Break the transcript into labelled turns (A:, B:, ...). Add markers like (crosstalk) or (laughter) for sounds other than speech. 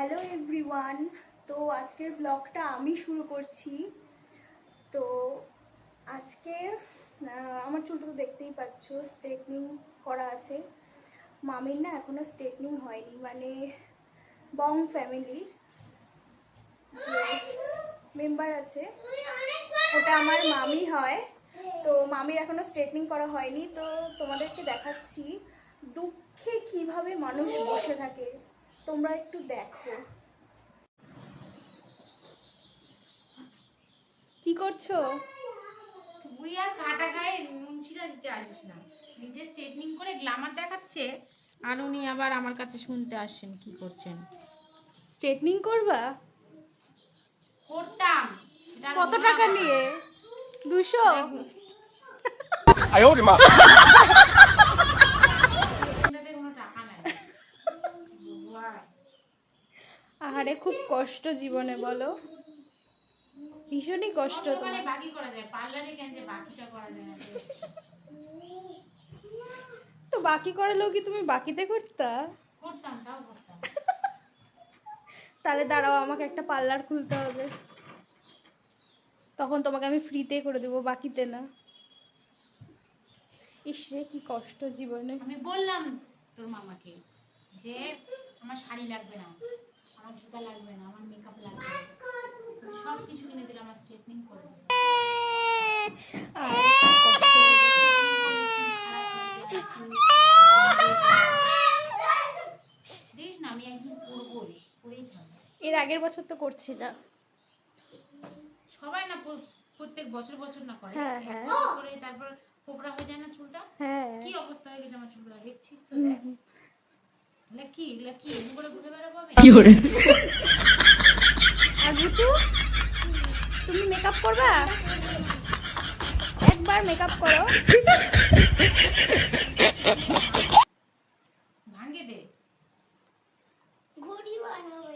A: Hello everyone, তো আজকের ব্লগটা আমি শুরু করছি। তো আজকে আমার চুলটা তো দেখতেই পাচ্ছ স্ট্রেটনিং করা আছে। মামির না এখনও স্ট্রেটনিং হয়নি মানে বং ফ্যামিলির মেম্বার আছে, ওটা আমার মামি হয়। তো মামির এখনও স্ট্রেটনিং করা হয়নি, তো তোমাদেরকে দেখাচ্ছি দুঃখে কীভাবে মানুষ বসে থাকে। তোমরা একটু দেখো। কি করছ?
B: তুই আর কাটা গায়ে নুন ছিটা দিতে আসিস না। নিজে স্ট্রেটনিং করে গ্লামার দেখাচ্ছে আর উনি আবার আমার কাছে শুনতে আসছেন কি করছেন?
A: স্ট্রেটনিং করবা?
B: করতাম
A: কত টাকা। নিয়ে? দুশো?
C: 哎呦 (laughs)
A: আহারে খুব কষ্ট জীবনে বলো। ভীষণই কষ্ট তোমার।
B: বাকি করা যায় পার্লারে কেন যে বাকিটা করা যায় না?
A: তো বাকি করালেও কি তুমি বাকিতে করতা?
B: করতাম তাও করতাম।
A: তাহলে দাঁড়াও আমাকে একটা পার্লার খুলতে হবে। তখন তোমাকে আমি ফ্রিতে করে দেবো বাকিতে না। ইস রে কি কষ্ট জীবনে।
B: আমি বললাম তোর মামাকে যে আমার শাড়ি লাগবে না। আমার জুতা লাগবে না আমার মেকআপ লাগবে না। সব কিছু কিনে দিলে আমার স্ট্রেটনিং করে দিল। দেখ না আমি একদিন করেই ছাড়বো।
A: এর আগের বছর তো করছি না
B: সবাই না প্রত্যেক বছর বছর না করে।
A: হ্যাঁ, হ্যাঁ।
B: করে তারপর কোবরা হয়ে যায় না চুলটা?
A: হ্যাঁ।
B: কি অবস্থা হয়ে গেছে আমার চুলগুলো? দেখছিস তো দেখ। কি
A: ভুতু তুমি মেকআপ করবা? একবার মেকআপ করো।
B: ভাঙ্গে দে।
A: ঘড়ি বানাবো